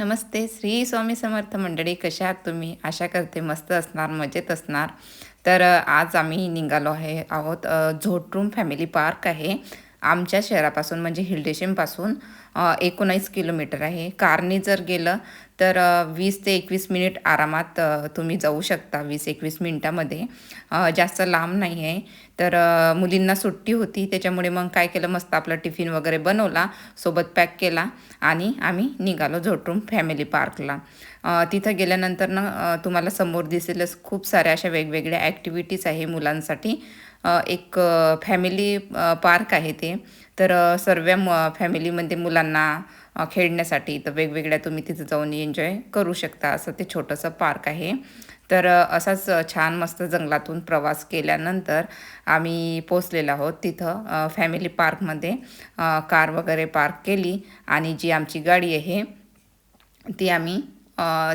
नमस्ते श्री स्वामी समर्थ मंडळी कशा आहात तुम्ही? आशा करते मस्त असणार मजेत असणार. तर आज आम्ही निघालो आहे आहोत झोटरूम फॅमिली पार्क आहे. आमच्या शहरापासून म्हणजे हिल स्टेशनपासून एकोणीस किलोमीटर आहे. कारने जर गेलं तर वीस ते एकवीस मिनिट आरामात तुम्ही जाऊ शकता वीस एकवीस मिनिटामध्ये. जास्त लांब नाही आहे तर मुलींना सुट्टी होती त्याच्यामुळे मग काय केलं मस्त आपला टिफिन वगैरे बनवला सोबत पॅक केला आणि आम्ही निघालो झोटरूम फॅमिली पार्कला. तिथं गेल्यानंतर ना तुम्हाला समोर दिसेलच खूप साऱ्या अशा वेगवेगळ्या ॲक्टिव्हिटीज आहे मुलांसाठी. एक फॅमिली पार्क आहे ते. तर सर्व म फॅमिलीमध्ये मुलांना खेळण्यासाठी. तर वेगवेगळ्या तुम्ही तिथं जाऊन एन्जॉय करू शकता. असं ते छोटंसं पार्क आहे. तर असाच छान मस्त जंगलातून प्रवास केल्यानंतर आम्ही पोचलेलो आहोत तिथं फॅमिली पार्कमध्ये कार वगैरे पार्क केली आणि जी आमची गाडी आहे ती आम्ही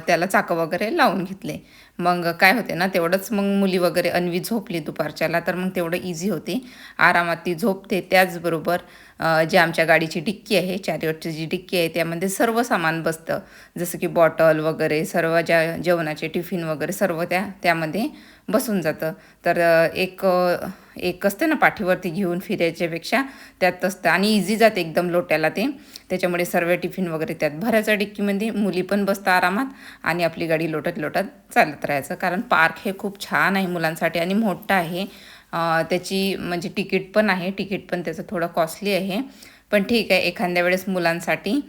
त्याला चाकं वगैरे लावून घेतले. मग काय होते ना तेवढंच मग मुली वगैरे अन्वी झोपली दुपारच्याला तर मग तेवढं इझी होते. आरामात ती झोपते. त्याचबरोबर जी आमच्या गाडीची डिक्की आहे चारीवरची जी डिक्की आहे त्यामध्ये सर्व सामान बसतं. जसं की बॉटल वगैरे सर्व ज्या जेवणाचे टिफिन वगैरे सर्व त्या त्यामध्ये बसून जातं. तर एक एक असते ना पाठीवरती घेऊन फिरायच्यापेक्षा त्यात असतं. आणि इझी जाते एकदम लोट्याला ते. त्याच्यामुळे सर्व टिफिन वगैरे त्यात भरायचा डिक्कीमध्ये. मुली पण बसतं आरामात आणि आपली गाडी लोटत लोटत चालत राहायचं. कारण पार्क हे खूप छान आहे मुलांसाठी आणि मोठं आहे. त्याची म्हणजे तिकीट पण आहे. तिकीट पण त्याचं थोडं कॉस्टली आहे. पण ठीक आहे एखाद्या वेळेस मुलांसाठी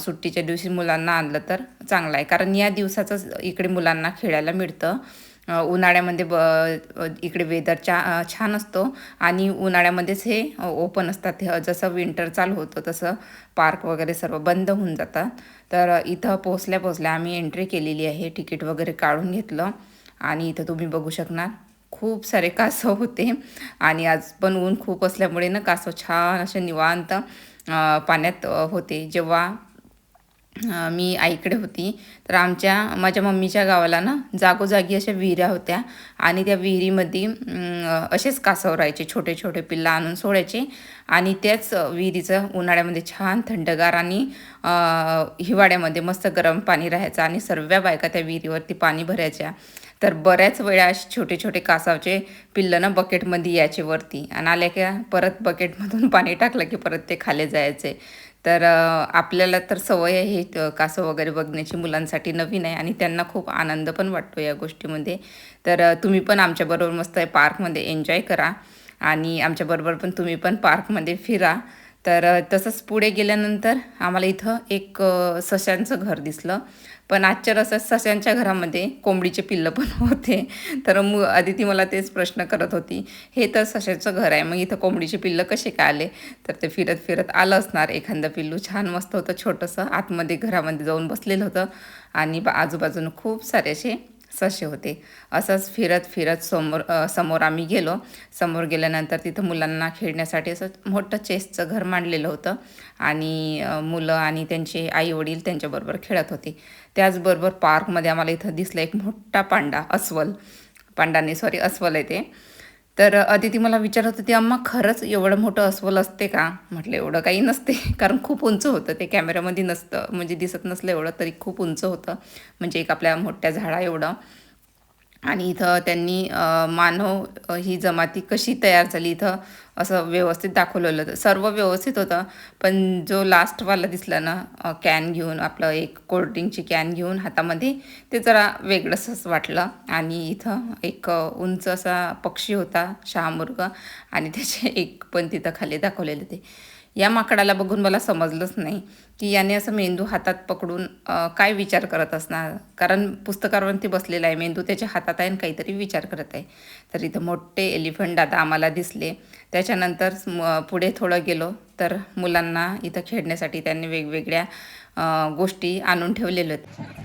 सुट्टीच्या दिवशी मुलांना आणलं तर चांगलं आहे. कारण या दिवसाचंच इकडे मुलांना खेळायला मिळतं. उन्हाळ्यामध्ये ब इकडे वेदर चा छान असतो. आणि उन्हाळ्यामध्येच हे ओपन असतात. जसं विंटर चालू होतं तसं पार्क वगैरे सर्व बंद होऊन जातात. तर इथं पोचल्या पोचल्या आम्ही एंट्री केलेली आहे. तिकीट वगैरे काढून घेतलं. आणि इथं तुम्ही बघू शकणार खूप सारे कासव होते. आणि आज पण ऊन खूप असल्यामुळे ना कासव छान असे निवांत पाण्यात होते. जेव्हा मी आईकडे होती. तर आमच्या माझ्या मम्मीच्या गावाला ना जागोजागी अशा विहिऱ्या होत्या आणि त्या विहिरीमध्ये असेच कासव राहायचे छोटे छोटे पिल्लं आणून सोडायचे आणि त्याच विहिरीचं उन्हाळ्यामध्ये छान थंडगार आणि हिवाळ्यामध्ये मस्त गरम पाणी राहायचं आणि सर्व बायका त्या विहिरीवरती पाणी भरायच्या. तर बऱ्याच वेळा असे छोटे छोटे कासावचे पिल्लं ना बकेटमध्ये यायचे वरती आणि आल्या का परत बकेटमधून पाणी टाकलं की परत ते खाली जायचे. तर आपल्याला तर सवय आहे हे कासव वगैरे बघण्याची मुलांसाठी नवीन आहे आणि त्यांना खूप आनंद पण वाटतो या गोष्टीमध्ये. तर तुम्ही पण आमच्याबरोबर मस्त पार्कमध्ये एन्जॉय करा आणि आमच्याबरोबर पण तुम्ही पण पार्कमध्ये फिरा. तर तसंच पुढे गेल्यानंतर आम्हाला इथं एक सशांचं घर दिसलं. पण आश्चर्य असं सश्यांच्या घरामध्ये कोंबडीचे पिल्लं पण होते. तर मु आदिती ती मला तेच प्रश्न करत होती. हे तर सशाचं घर आहे मग इथं कोंबडीचे पिल्लं कसे काय आले? तर ते फिरत फिरत आलं असणार. एखादं पिल्लू छान मस्त होतं छोटंसं. आतमध्ये घरामध्ये जाऊन बसलेलं होतं. आणि बा आजूबाजूनं खूप सारे असे ससे होते. असंच फिरत फिरत समोर समोर आम्ही गेलो. समोर गेल्यानंतर तिथं मुलांना खेळण्यासाठी असं मोठं चेसचं घर मांडलेलं होतं. आणि मुलं आणि त्यांचे आई वडील त्यांच्याबरोबर खेळत होते. त्याचबरोबर पार्कमध्ये आम्हाला इथं दिसलं एक मोठा पांडा अस्वल. पांडाने सॉरी अस्वल आहे ते. तर अदिती मला विचारत होती अम्मा खरंच एवढं मोठं अस्वल असते का? म्हटलं एवढं काही नसते कारण खूप उंच होतं ते कॅमेऱ्यामध्ये नसतं म्हणजे दिसत नसलं एवढं तरी खूप उंच होतं म्हणजे एक आपल्या मोठ्या झाडा एवढं. आणि इथं त्यांनी मानव ही जमाती कशी तयार झाली इथं असं व्यवस्थित दाखवलेलं होतं. सर्व व्यवस्थित होतं पण जो लास्टवाला दिसला ना कॅन घेऊन आपलं एक कोल्ड्रिंकची कॅन घेऊन हातामध्ये ते जरा वेगळंच वाटलं. आणि इथं एक उंच असा पक्षी होता शहामुर्ग. आणि त्याचे एक पण तिथं खाली दाखवलेले ते. या माकडाला बघून मला समजलंच नाही की याने असं मेंदू हातात पकडून काय विचार करत असणार? कारण पुस्तकावरती बसलेला आहे मेंदू त्याच्या हातात आहे आणि काहीतरी विचार करत आहे. तर इथं मोठे एलिफंट दादा आम्हाला दिसले. त्याच्यानंतर म पुढे थोडं गेलो तर मुलांना इथं खेळण्यासाठी त्यांनी वेगवेगळ्या गोष्टी आणून ठेवलेल्या आहेत.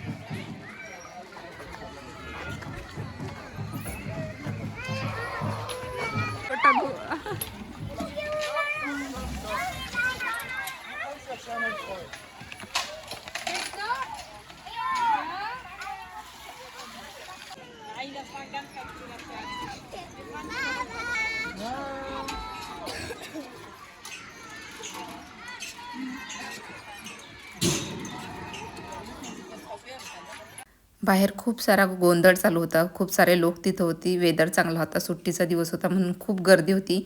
बाहेर खूप सारा गोंधळ चालू होता. खूप सारे लोक तिथं होती. वेदर चांगला होता. सुट्टीचा दिवस होता म्हणून खूप गर्दी होती.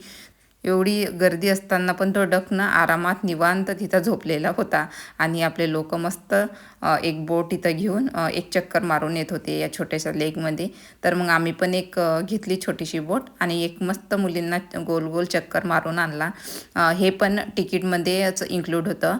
एवढी गर्दी असताना पण तो डक ना आरामात निवांत तिथं झोपलेला होता. आणि आपले लोक मस्त एक बोट इथं घेऊन एक चक्कर मारून येत होते या छोट्याशा लेकमध्ये तर मग आम्ही पण एक घेतली छोटीशी बोट आणि एक मस्त मुलींना गोल गोल चक्कर मारून आणला. हे पण तिकीटमध्येच इन्क्लूड होतं.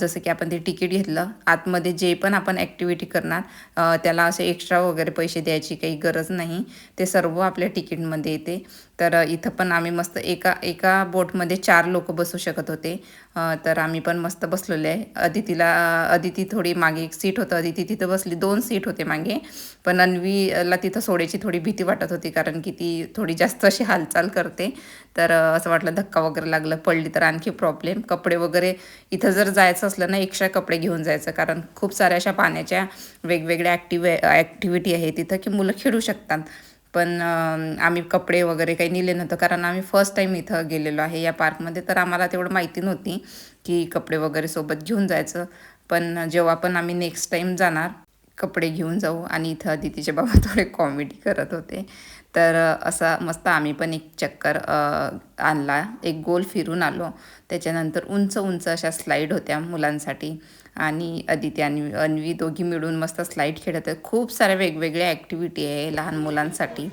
जसं की आपण ते तिकीट घेतलं आतमध्ये जे पण आपण ॲक्टिव्हिटी करणार त्याला असे एक्स्ट्रा वगैरे पैसे द्यायची काही गरज नाही. ते सर्व आपल्या तिकीटमध्ये येते. तर इथं पण आम्ही मस्त एका एका बोटमध्ये चार लोक बसू शकत होते. तर आम्ही पण मस्त बसलेले आहे. अदितीला अदिती थोडी मागे एक सीट होतं. अदिती तिथं बसली. दोन सीट होते मागे. पण अन्वीला तिथं सोडायची थोडी भीती वाटत होती कारण की ती थोडी जास्त अशी हालचाल करते. तर असं वाटलं धक्का वगैरे लागलं. पडली तर आणखी प्रॉब्लेम कपडे वगैरे इथं जर जायचं असलं ना एक्स्ट्रा कपडे घेऊन जायचं. कारण खूप साऱ्या अशा पाण्याच्या वेगवेगळ्या ॲक्टिव्ह ॲक्टिव्हिटी आहे तिथं की मुलं खेळू शकतात. पण आम्ही कपडे वगैरे काही नेले नव्हतं. कारण आम्ही फर्स्ट टाईम इथं गेलेलो आहे या पार्कमध्ये तर आम्हाला तेवढं माहिती नव्हती की कपडे वगैरे सोबत घेऊन जायचं. पण जेव्हा पण आम्ही नेक्स्ट टाईम जाणार कपडे घेऊन जाऊ. आणि इथं अदितीचे बाबा थोडे कॉमेडी करत होते. तर असा मस्त आम्ही पण एक चक्कर आणला. एक गोल फिरून आलो. त्याच्यानंतर उंच उंच अशा स्लाईड होत्या मुलांसाठी. आणि अदिती आणि अन्वी दोघी मिळून मस्त स्लाईड खेळत आहेत खूप साऱ्या वेगवेगळ्या ॲक्टिव्हिटी आहे लहान मुलांसाठी.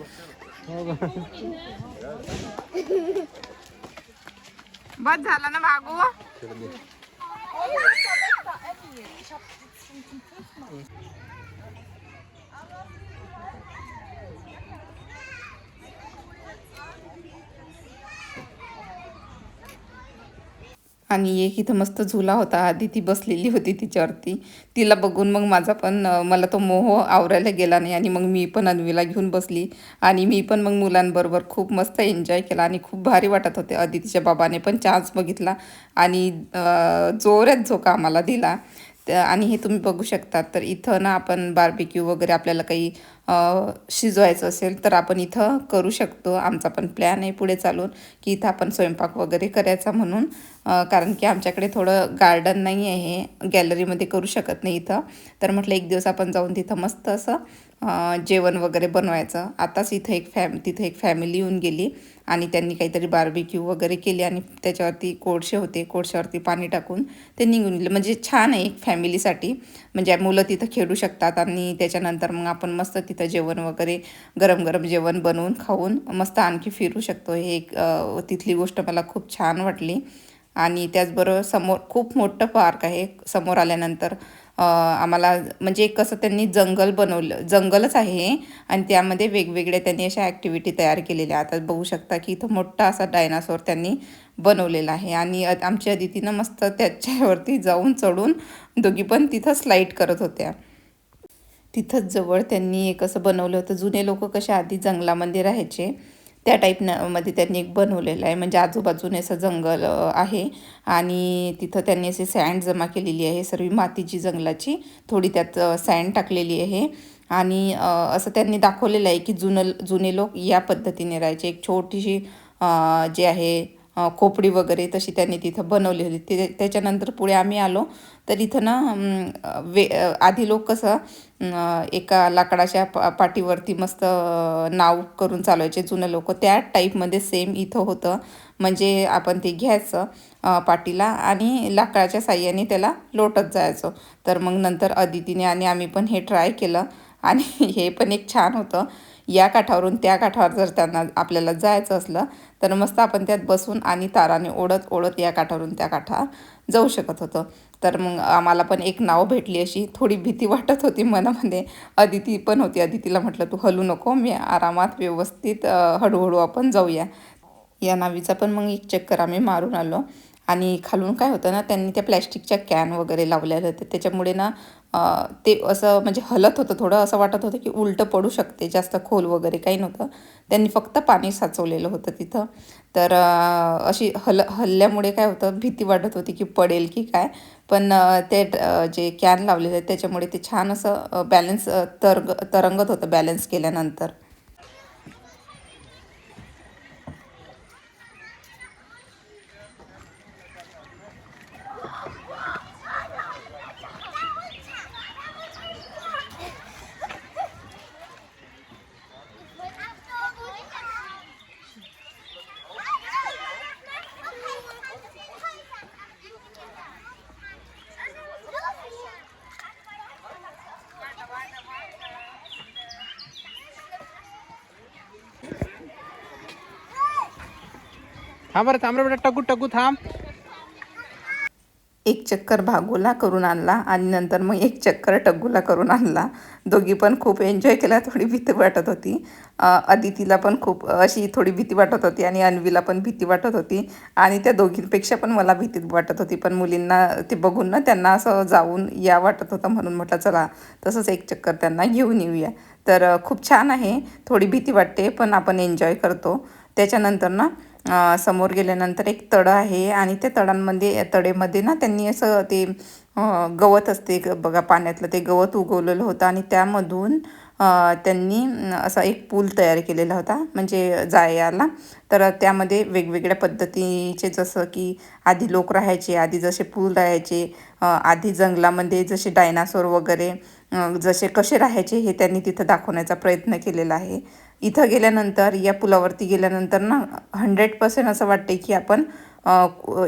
बस झाला ना भागू? आणि एक इथं मस्त झुला होता. आधी ती बसलेली होती तिच्यावरती. तिला बघून मग माझा पण मला तो मोह आवरायला गेला नाही आणि मग मी पण अन्वीला घेऊन बसली. आणि मी पण मग मुलांबरोबर खूप मस्त एन्जॉय केला आणि खूप भारी वाटत होते. अदितीच्या बाबाने पण चान्स बघितला आणि जोरात झोका आम्हाला दिला. आणि हे तुम्ही बघू शकता. तर इथं ना आपण बार्बिक्यू वगैरे आपल्याला काही शिजवायचं असेल तर आपण इथं करू शकतो. आमचा पण प्लॅन आहे पुढे चालून की इथं आपण स्वयंपाक वगैरे करायचा म्हणून. कारण की आमच्याकडे थोडं गार्डन नाही आहे. गॅलरीमध्ये करू शकत नाही इथं. तर म्हटलं एक दिवस आपण जाऊन तिथं मस्त असं जेवण वगैरे बनवायचं. आताच इथं एक फॅम तिथं एक फॅमिली येऊन गेली आणि त्यांनी काहीतरी बार्बिक्यू वगैरे केली आणि त्याच्यावरती कोळसे होते. कोळशावरती पाणी टाकून ते निघून गेले. म्हणजे छान आहे एक फॅमिलीसाठी म्हणजे मुलं तिथं खेळू शकतात आणि त्याच्यानंतर मग आपण मस्त तिथं जेवण वगैरे गरम गरम जेवण बनवून खाऊन मस्त आणखी फिरू शकतो. हे एक तिथली गोष्ट मला खूप छान वाटली. आणि त्याचबरोबर समोर खूप मोठं पार्क आहे. समोर आल्यानंतर आम्हाला म्हणजे एक कसं त्यांनी जंगल बनवलं जंगलच आहे आणि त्यामध्ये वेगवेगळ्या त्यांनी अशा ॲक्टिव्हिटी तयार केलेल्या. आता बघू शकता की इथं मोठा असा डायनासोर त्यांनी बनवलेला आहे. आणि अ- आमच्या अदितीनं मस्त त्याच्यावरती जाऊन चढून दोघी पण तिथं स्लाईड करत होत्या. तिथंच जवळ त्यांनी एक असं बनवलं होतं. जुने लोक कशा आधी जंगलामध्ये राहायचे त्या टाईपमध्ये त्यांनी एक बनवलेलं आहे. म्हणजे आजूबाजूने असं जंगल आहे. आणि तिथं त्यांनी अशी सँड जमा केलेली आहे. सर्व मातीची जंगलाची थोडी त्यात सँड टाकलेली आहे. आणि असं त्यांनी दाखवलेलं आहे की जुनं जुने लोक या पद्धतीने राहायचे. एक छोटीशी जे आहे खोपडी वगैरे तशी त्यांनी तिथं बनवली होती. ते त्याच्यानंतर पुढे आम्ही आलो. तर इथं ना वे आधी लोक कसं एका लाकडाच्या पा पाठीवरती मस्त नाव करून चालवायचे जुने लोक. त्या टाईपमध्ये सेम इथं होतं. म्हणजे आपण ते घ्यायचं पाटीला पाठीला आणि लाकडाच्या साह्याने त्याला लोटत जायचं. तर मग नंतर अदितीने आणि आम्ही पण हे ट्राय केलं. आणि हे पण एक छान होतं. या काठावरून त्या काठावर जर त्यांना आपल्याला जायचं असलं तर मस्त आपण त्यात बसून आणि ताराने ओढत ओढत या काठावरून त्या काठावर जाऊ शकत होतं. तर मग आम्हाला पण एक नाव भेटली अशी. थोडी भीती वाटत होती मनामध्ये. अदिती पण होती. अदितीला म्हटलं तू हलू नको मी आरामात व्यवस्थित हळूहळू आपण जाऊया. या नावीचा पण मग एक चक्कर आम्ही मारून आलो. आणि खालून काय होतं ना त्यांनी त्या प्लॅस्टिकच्या कॅन वगैरे लावलेल्या होत्या त्याच्यामुळे ना ते असं म्हणजे हलत होतं थोडं. असं वाटत होतं की उलटं पडू शकते जास्त खोल वगैरे काही नव्हतं. त्यांनी फक्त पाणी साचवलेलं होतं तिथं. तर अशी हल हल्ल्यामुळे काय होतं भीती वाटत होती की पडेल की काय. पण ते जे कॅन लावलेले आहेत त्याच्यामुळे ते छान असं बॅलन्स तरग तरंगत होतं बॅलन्स केल्यानंतर. थांब बरं थांब रे बेटा टकू टकू थांब. एक चक्कर भागोला करून आणला आणि नंतर मग एक चक्कर टग्गूला करून आणला. दोघी पण खूप एन्जॉय केला थोडी भीती वाटत होती. अदितीला पण खूप अशी थोडी भीती वाटत होती आणि अन्वीला पण भीती वाटत होती. आणि त्या दोघींपेक्षा पण मला भीती वाटत होती पण मुलींना ते बघून ना त्यांना असं जाऊन या वाटत होतं म्हणून म्हटलं चला तसंच एक चक्कर त्यांना घेऊन येऊया. तर खूप छान आहे थोडी भीती वाटते पण आपण एन्जॉय करतो. त्याच्यानंतर ना समोर गेल्यानंतर एक तळं आहे आणि त्या तळांमध्ये तडेमध्ये ना त्यांनी असं ते गवत असते ग- बघा पाण्यातलं ते गवत उगवलेलं होतं आणि त्यामधून त्यांनी असा एक पूल तयार केलेला होता म्हणजे जायला तर त्यामध्ये वेगवेगळ्या पद्धतीचे जसं की आधी लोक राहायचे आधी जसे पूल राहायचे आधी जंगलामध्ये जसे डायनासोर वगैरे जसे कसे राहायचे हे त्यांनी तिथं दाखवण्याचा प्रयत्न केलेला आहे. इथं गेल्यानंतर या पुलावरती गेल्यानंतर ना हंड्रेड पर्सेंट असं वाटते की आपण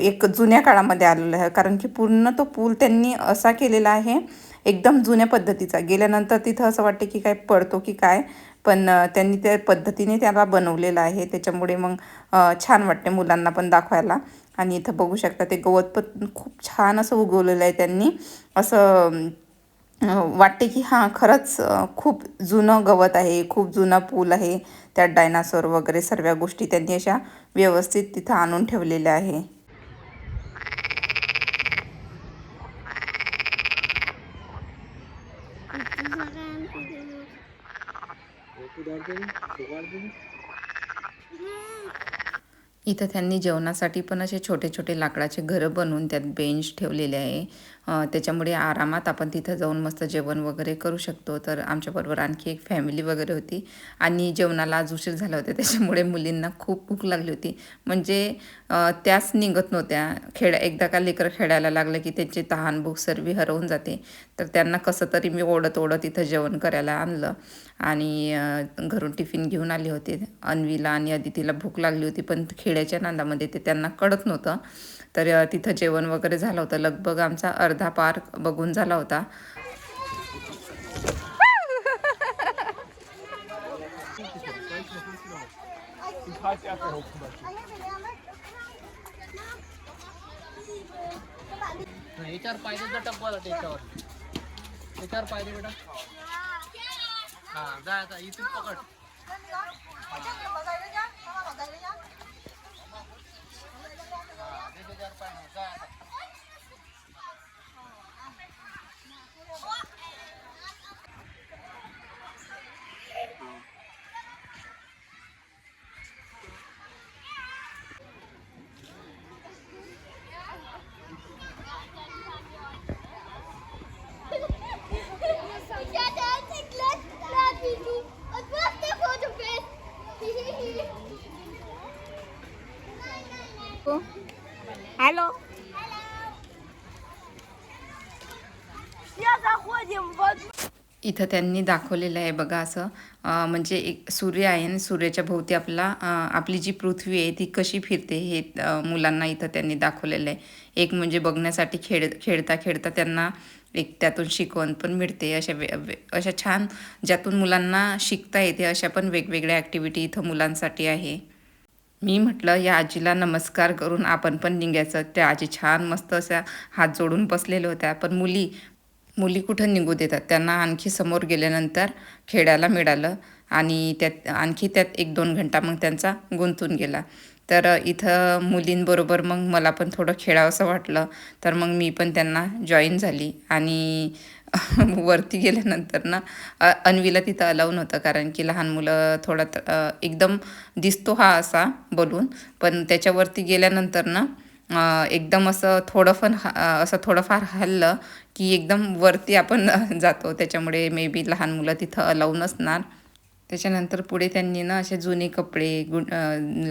एक जुन्या काळामध्ये आलेलं आहे. कारण की पूर्ण तो पूल त्यांनी असा केलेला आहे एकदम जुन्या पद्धतीचा. गेल्यानंतर तिथं असं वाटते की काय पडतो की काय पण त्यांनी त्या पद्धतीने त्याला बनवलेलं आहे. त्याच्यामुळे मग छान वाटते मुलांना पण दाखवायला. आणि इथं बघू शकता ते गवत पण खूप छान असं उगवलेलं आहे त्यांनी. असं वाटते की हां खरंच खूप जुनं गवत आहे खूप जुना पूल आहे. त्यात डायनासोर वगैरे सर्व गोष्टी त्यांनी अशा व्यवस्थित तिथं आणून ठेवलेल्या आहे. इथं त्यांनी जेवणासाठी पण असे छोटे छोटे लाकडाचे घरं बनवून त्यात बेंच ठेवलेले आहे. त्याच्यामुळे आरामात आपण तिथं जाऊन मस्त जेवण वगैरे करू शकतो. तर आमच्याबरोबर आणखी एक फॅमिली वगैरे होती. आणि जेवणाला आज उशीर झाला होता. त्याच्यामुळे मुलींना खूप भूक लागली होती. म्हणजे त्याच निघत नव्हत्या. खेळ एकदा का लेकर खेळायला लागलं की त्यांची तहान भूक सर्व हरवून जाते. तर त्यांना कसं तरी मी ओढत ओढत इथं जेवण करायला आणलं. आणि घरून टिफिन घेऊन आले होते. अन्वीला आणि अदितीला भूक लागली होती. पण खेड्याच्या नांदामध्ये ते त्यांना कळत नव्हतं. तर तिथं जेवण वगैरे झालं होतं. लगभग आमचा अर्धा पार बघून झाला होता. याच्यावर पाहिजे टप्पा त्याच्यावर पाहिजे बेटा हा जा इथून पकड. હજાર રૂપિયા હતા इथं त्यांनी दाखवलेलं आहे बघा असं. म्हणजे एक सूर्य आहे आणि सूर्याच्या भोवती आपला आपली जी पृथ्वी आहे ती कशी फिरते हे मुलांना इथं त्यांनी दाखवलेलं आहे. एक म्हणजे बघण्यासाठी खेळ खेळता खेळता त्यांना एक त्यातून शिकवण पण मिळते. अशा वे वे- अशा छान ज्यातून मुलांना शिकता येते अशा पण वेगवेगळ्या ॲक्टिव्हिटी इथं मुलांसाठी आहे. मी म्हटलं या आजीला नमस्कार करून आपण पण निघायचं. त्या आजी छान मस्त अशा हात जोडून बसलेल्या होत्या. पण मुली मुली कुठं निघू देतात? त्यांना आणखी समोर गेल्यानंतर खेळायला मिळालं आणि त्यात आणखी त्यात एक दोन घंटा मग त्यांचा गुंतून गेला. तर इथं मुलींबरोबर मग मला पण थोडं खेळावंसं वाटलं. तर मग मी पण त्यांना जॉईन झाली आणि वरती गेल्यानंतर ना अन्वीला तिथं अलाव नव्हतं कारण की लहान मुलं थोडं एकदम दिसतो हा असा बोलून. पण त्याच्यावरती गेल्यानंतर ना एकदम असं थोडंफार असं थोडंफार हललं की एकदम वरती आपण जातो. त्याच्यामुळे मे बी लहान मुलं तिथं अलाऊ नसणार. त्याच्यानंतर पुढे त्यांनी ना असे जुने कपडे गु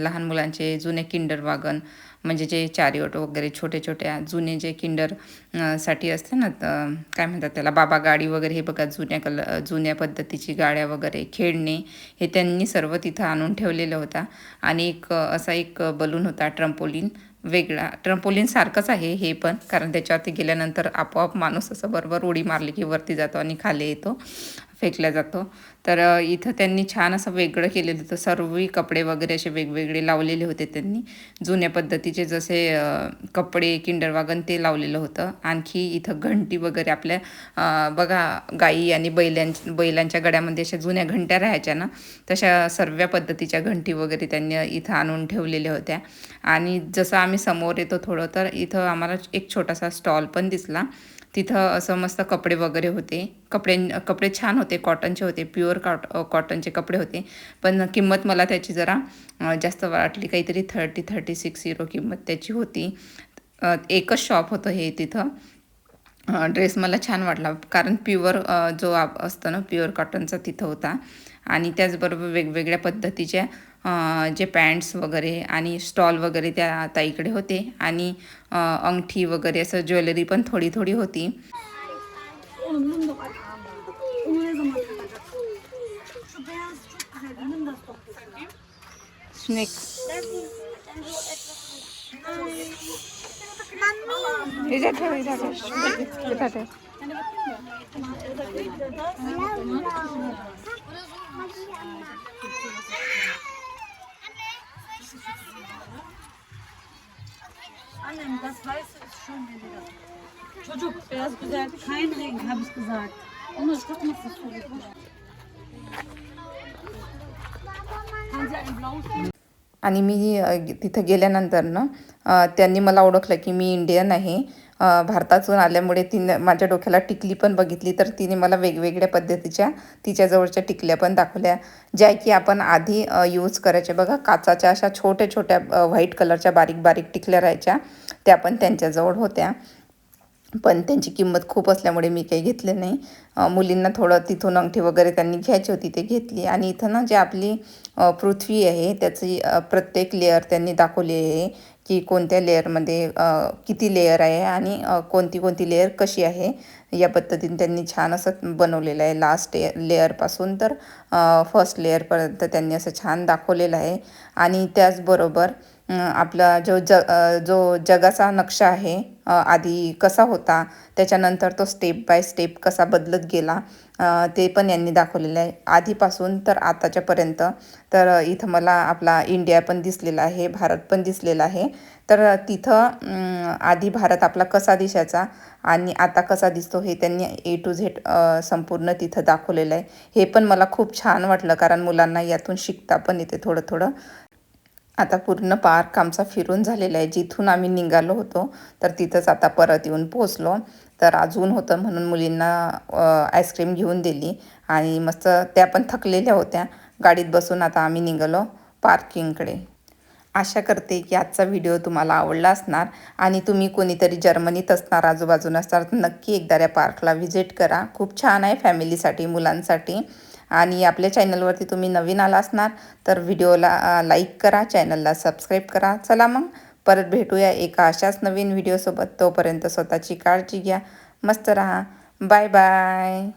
लहान मुलांचे जुने किंडर वागन म्हणजे जे चारिओट वगैरे छोटे छोट्या जुने जे किंडरसाठी असते ना तर काय म्हणतात त्याला बाबा गाडी वगैरे हे बघा जुन्या कल जुन्या पद्धतीची गाड्या वगैरे खेळणे हे त्यांनी सर्व तिथं आणून ठेवलेलं होता. आणि एक असा एक बलून होता ट्रम्पोलिन वेगळा. ट्रम्पोलिन सारखंच आहे हे पण कारण त्याच्यावरती गेल्यानंतर आपोआप माणूस असं बरोबर उडी मारली की वरती जातो आणि खाली येतो. फेकला जातो. तर इथं त्यांनी छान असं वेगळं केलेलं होतं. सर्व कपडे वगैरे असे वेगवेगळे लावलेले होते त्यांनी. जुन्या पद्धतीचे जसे कपडे किंडर वागन ते लावलेलं होतं. आणखी इथं घंटी वगैरे आपल्या बघा गाई आणि बैलां बैलांच्या गड्यामध्ये अशा जुन्या घंट्या राहायच्या ना तशा सर्व पद्धतीच्या घंटी वगैरे त्यांनी इथं आणून ठेवलेल्या होत्या. आणि जसं आम्ही समोर येतो थोडं तर इथं आम्हाला एक छोटासा स्टॉल पण दिसला. तिथं असं मस्त कपडे वगैरे होते. कपडे कपडे छान होते कॉटनचे होते प्युअर कॉट कॉटनचे कपडे होते. पण किंमत मला त्याची जरा जास्त वाटली. काहीतरी थर्टी थर्टी सिक्स इरो किंमत त्याची होती. एकच शॉप होतं हे तिथं. ड्रेस मला छान वाटला. कारण प्युअर जो आप असतं ना प्युअर कॉटनचा तिथं होता. आणि त्याचबरोबर वेगवेगळ्या पद्धतीच्या जे पॅन्ट्स वगैरे आणि स्टॉल वगैरे त्या ताईकडे होते आणि अंगठी वगैरे असं ज्वेलरी पण थोडी थोडी होती स्नेक इथं ठेव इथं ठेव इथं ठेव Annem, das Weiße ist schön weniger. Çocuk beyaz güzel, kein Renk habe ich gesagt. Onu guck mal, was für Haben Sie ein blaues आणि मी तिथं गेल्यानंतर ना त्यांनी मला ओळखलं की मी इंडियन आहे भारतातून आल्यामुळे तिने माझ्या डोक्याला टिकली पण बघितली तर तिने मला वेगवेगळ्या पद्धतीच्या तिच्याजवळच्या टिकल्या पण दाखवल्या ज्या की आपण आधी यूज करायच्या. बघा काचाच्या अशा छोट्या छोट्या व्हाईट कलरच्या बारीक बारीक टिकल्या राहायच्या. त्या पण त्यांच्याजवळ होत्या. पण त्यांची किंमत खूप असल्यामुळे मी काही घेतले नाही. मुलींना थोडं तिथून अंगठी वगैरे त्यांनी घ्यायची होती ते घेतली. आणि इथं ना जे आपली पृथ्वी आहे त्याची प्रत्येक लेअर त्यांनी दाखवली आहे. की कोणत्या लेअरमध्ये किती लेअर आहे आणि कोणती कोणती लेअर कशी आहे या पद्धतीने त्यांनी छान असं बनवलेलं आहे. लास्ट लेअरपासून तर फर्स्ट लेअरपर्यंत त्यांनी असं छान दाखवलेलं आहे. आणि त्याचबरोबर आपला जो ज जो जगाचा नक्षा आहे आधी कसा होता त्याच्यानंतर तो स्टेप बाय स्टेप कसा बदलत गेला ते पण यांनी दाखवलेलं आहे. आधीपासून तर आताच्यापर्यंत तर इथं मला आपला इंडिया पण दिसलेला आहे भारत पण दिसलेला आहे. तर तिथं आधी भारत आपला कसा दिसायचा आणि आता कसा दिसतो हे त्यांनी ए टू झेड संपूर्ण तिथं दाखवलेलं आहे. हे पण मला खूप छान वाटलं कारण मुलांना यातून शिकता पण येते थोडं थोडं आता पूर्ण पार्क आमचा फिरून झालेला आहे. जिथून आम्ही निघालो होतो तर तिथंच आता परत येऊन पोचलो तर अजून होतं म्हणून मुलींना आईस्क्रीम घेऊन दिली आणि मस्त त्या पण थकलेल्या होत्या. गाडीत बसून आता आम्ही निघालो पार्किंगकडे. आशा करते की आजचा व्हिडिओ तुम्हाला आवडला असणार आणि तुम्ही कोणीतरी जर्मनीत असणार आजूबाजून असणार तर नक्की एकदा या पार्कला व्हिजिट करा. खूप छान आहे फॅमिलीसाठी मुलांसाठी. आणि आपल्या चॅनलवरती तुम्ही नवीन आला असणार तर व्हिडिओला लाईक करा चॅनलला सबस्क्राईब करा. चला मग परत भेटूया एका अशाच नवीन व्हिडिओसोबत. तोपर्यंत स्वतःची काळजी घ्या. मस्त राहा. Bye bye.